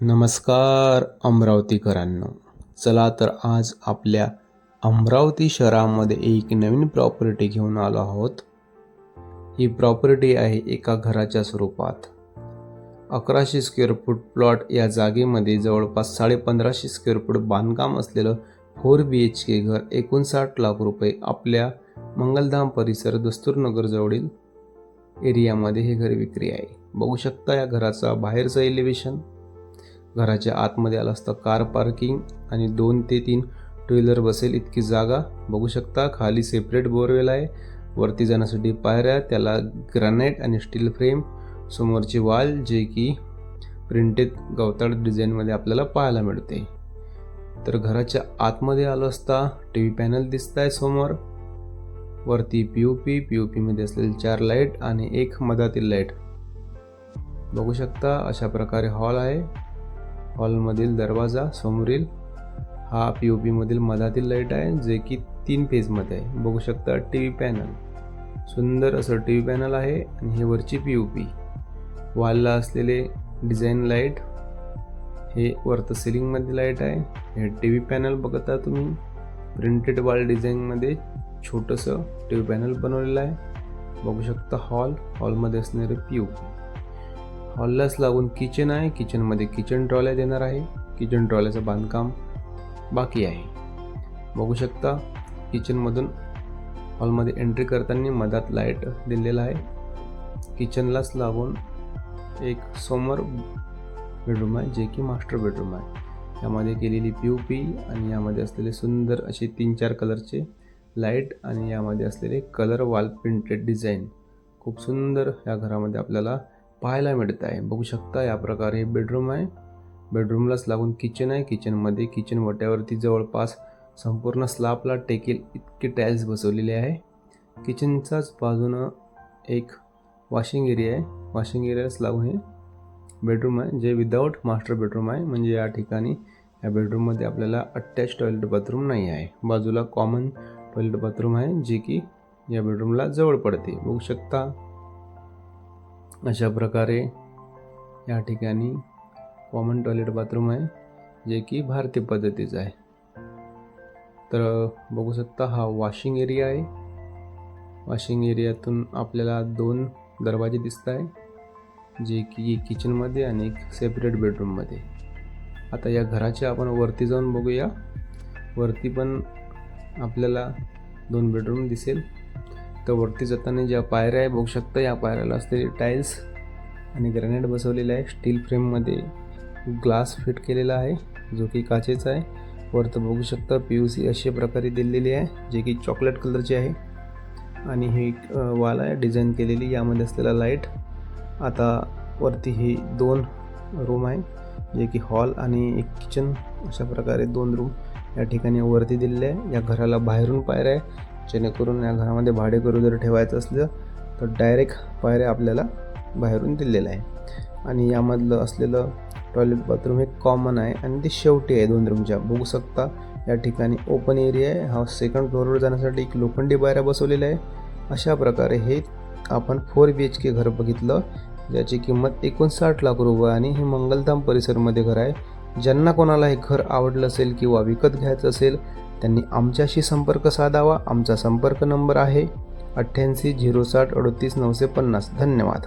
नमस्कार अमरावतीकरांनो. चला तर आज आपल्या अमरावती शहरामध्ये एक नवीन प्रॉपर्टी घेऊन आलो आहोत. ही प्रॉपर्टी आहे एका घराच्या स्वरूपात. अकराशे स्क्वेअर फूट प्लॉट या जागेमध्ये जवळपास साडेपंधराशे स्क्वेअर फूट बांधकाम असलेलं फोर बी एच के घर एकोणसाठ लाख रुपये आपल्या मंगलधाम परिसर दस्तूरनगरजवळील एरियामध्ये हे घर विक्री आहे. बघू शकता या घराचा बाहेरचं एलिव्हेशन घराच्या आतमध्ये आला असता कार पार्किंग आणि दोन ते तीन टू व्हीलर बसेल इतकी जागा. बघू शकता खाली सेपरेट बोरवेल आहे. वरती जाण्यासाठी पायऱ्या त्याला ग्रॅनाईट आणि स्टील फ्रेम समोरची वाल जे की प्रिंटेड गवताळ डिझाईनमध्ये आपल्याला पाहायला मिळते. तर घराच्या आतमध्ये आलो असता टी व्ही पॅनल दिसत आहे समोर. वरती P O P P O पीमध्ये असलेले चार लाइट आणि एक मधातील लाइट बघू शकता अशा प्रकारे हॉल आहे. हॉलमधील दरवाजा समोरील हा पी ओ पीमधील मधातील लाइट आहे जे की तीन फेजमध्ये आहे. बघू शकता टी व्ही पॅनल सुंदर असं टी व्ही पॅनल आहे आणि हे वरची पी ओ पी वॉलला असलेले डिझाईन लाइट हे वरतं सिलिंगमध्ये लाइट आहे. हे टी व्ही पॅनल बघता तुम्ही. प्रिंटेड वॉल डिझाईनमध्ये छोटंसं टी व्ही पॅनल बनवलेलं आहे. बघू शकता हॉल हॉलमध्ये असणारे पी ओ पी हॉललाच लागून किचन आहे. किचनमध्ये किचन ट्रॉल्या देणार आहे. किचन ट्रॉल्याचं बांधकाम बाकी आहे. बघू शकता किचनमधून हॉलमध्ये एंट्री करताना मधात लाइट दिलेला आहे. किचनलाच लागून एक समोर बेडरूम आहे जे की मास्टर बेडरूम आहे. यामध्ये केलेली पी यू पी आणि यामध्ये असलेले सुंदर असे तीन चार कलरचे लाइट आणि यामध्ये असलेले कलर वॉल प्रिंटेड डिझाईन खूप सुंदर या घरामध्ये आपल्याला पाहायला मिळत आहे. बघू शकता या प्रकारे बेडरूम आहे. बेडरूमलाच लागून किचन आहे. किचनमध्ये किचन वट्यावरती जवळपास संपूर्ण स्लाबला टेकेल इतके टाईल्स बसवलेले आहे. किचनचाच बाजूनं एक वॉशिंग एरिया आहे. वॉशिंग एरियाच लागून हे बेडरूम आहे. जे विदाऊट मास्टर बेडरूम आहे. म्हणजे या ठिकाणी या बेडरूममध्ये आपल्याला अटॅच टॉयलेट बाथरूम नाही आहे. बाजूला कॉमन टॉयलेट बाथरूम आहे. जे की या बेडरूमला जवळ पडते. बघू शकता अशा प्रकारे या ठिकाणी कॉमन टॉयलेट बाथरूम आहे जे की भारतीय पद्धतीचं आहे. तर बघू शकता हा वॉशिंग एरिया आहे. वॉशिंग एरियातून आपल्याला दोन दरवाजे दिसत आहे जे की किचनमध्ये आणि एक सेपरेट बेडरूममध्ये आता या घराचे आपण वरती जाऊन बघूया. वरती पण आपल्याला दोन बेडरूम दिसेल. शकतं वरती जाताना ज्या पायऱ्या आहे बघू शकता या पायऱ्याला असलेले टाईल्स आणि ग्रॅनाईट बसवलेलं आहे. स्टील फ्रेममध्ये ग्लास फिट केलेला आहे जो की काचेचा आहे. वरतं बघू शकता पी यू सी अशा प्रकारे दिलेली आहे जे की चॉकलेट कलरची आहे. आणि हे वाल आहे डिझाईन केलेली. यामध्ये असलेला लाइट आता वरती ही दोन रूम आहे जे की हॉल आणि एक किचन अशा प्रकारे दोन रूम या ठिकाणी वरती दिलेले आहे. या घराला बाहेरून पायऱ्या आहे. जेणेकरून या घरामध्ये भाडेकरू जर ठेवायचं असलं तर डायरेक्ट पायऱ्या आपल्याला बाहेरून दिलेलं आहे आणि यामधलं असलेलं टॉयलेट बाथरूम हे कॉमन आहे आणि ते शेवटी आहे दोन रूमच्या बघू शकता या ठिकाणी ओपन एरिया आहे. हा सेकंड फ्लोअरवर जाण्यासाठी एक लोखंडी बायऱ्या बसवलेल्या आहे अशा प्रकारे हे आपण फोर बी एच के घर बघितलं ज्याची किंमत एकोणसाठ लाख रुपये आणि हे मंगलधाम परिसरमध्ये घर आहे. ज्यांना कोणाला हे घर आवडलं असेल किंवा विकत घ्यायचं असेल त्यांनी आमच्याशी संपर्क साधावा. आमचा संपर्क नंबर आहे अठ्ठ्याऐंशी झिरो साठ अडतीस नऊशे पन्नास. धन्यवाद.